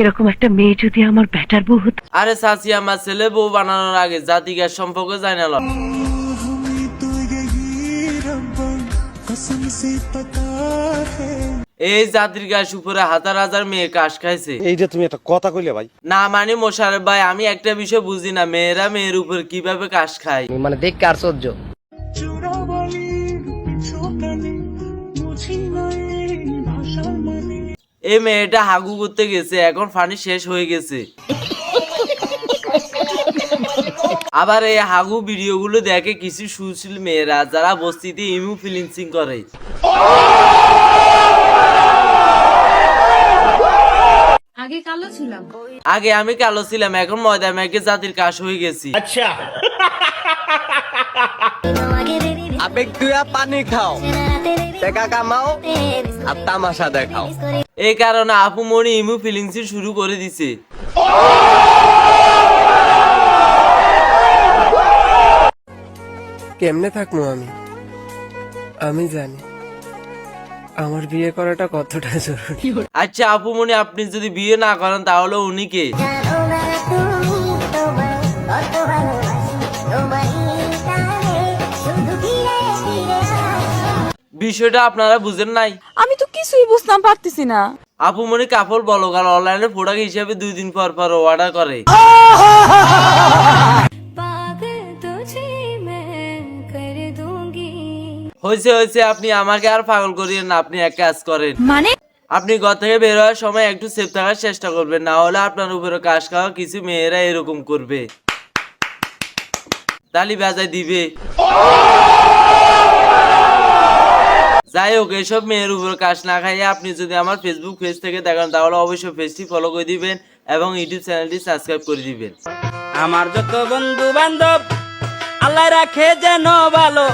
এরকম একটা মেয়ে যদি আমার ব্যাটার বউ হতো। আরে চাচি আমার ছেলে বউ বানানোর আগে জাতিকার সম্পর্কে জানা লো। এই জাতির গাছ উপরে হাজার হাজার মেয়ে কাশ খাইছে। এইটা তুমি একটা কথা কইলে ভাই। না মানে মোশারফ ভাই আমি একটা বিষয় বুঝি না মেয়েরা মেয়ের উপর কীভাবে কাশ খায়? মানে দেখ কার সহ্য এই মেয়েটা হাগু করতে গেছে এখন পানি শেষ হয়ে গেছে। আবার এই হাগু ভিডিওগুলো দেখে কিছু সুশীল মেয়েরা যারা বস্তিতে ইমু ফিলিংসিং করে। আগে কালো ছিলাম। আগে আমি কালো ছিলাম এখন ময়দা মেঘে জাতির কাশ হয়ে গেছি। আবেগ দুয়া পানি খাও। টাকা কামাও আর তামাশা দেখাও। এই কারণে আপু মনি ইমু ফিলিংসিং শুরু করে দিছে। কেমনে থাকব আমি? আমি জানি। আমার বিয়ে করাটা কতটা জরুরি। আচ্ছা আপু মনি আপনি যদি বিয়ে না করেন তাহলে উনি কে? বিষয়টা আপনারা বুঝেন নাই। আমি তো কিছুই বুঝতাম পারতেছি না। আপু মনি কাপড় বলো কাল অনলাইনে প্রোডাক্ট হিসাবে দুই দিন পর পর অর্ডার করে। হয়েছে হয়েছে আপনি আমাকে আর পাগল করিয়েন না আপনি এক কাজ করেন। মানে? আপনি ঘর থেকে বের হওয়ার সময় একটু সেফ থাকার চেষ্টা করবেন না হলে আপনার উপরে কাজ খাওয়া কিছু মেয়েরা এরকম করবে। তালি বাজায় দিবে। যাই হোক এইসব মেয়ের উপর কাজ না খাইয়ে আপনি যদি আমার ফেসবুক পেজ থেকে দেখেন, তাহলে অবশ্যই পেজটি ফলো করে দিবেন এবং ইউটিউব চ্যানেলটি সাবস্ক্রাইব করে দিবেন। আমার যত বন্ধু বান্ধব আল্লাহ রাখে যেন ভালো।